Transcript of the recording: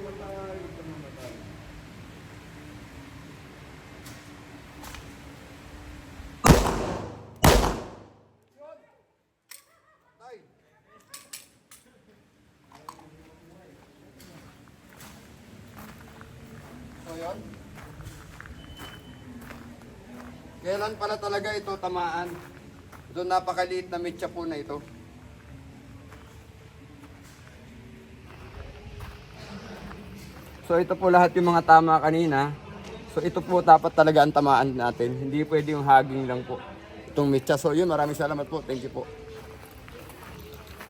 Pamamatay, pamamatay. Kailan pala talaga ito tamaan? Doon napakaliit na mitya po na ito. So ito po lahat yung mga tama kanina. So ito po dapat talaga ang tamaan natin. Hindi pwede yung haging lang po. Itong mitya. So yun, maraming salamat po. Thank you po.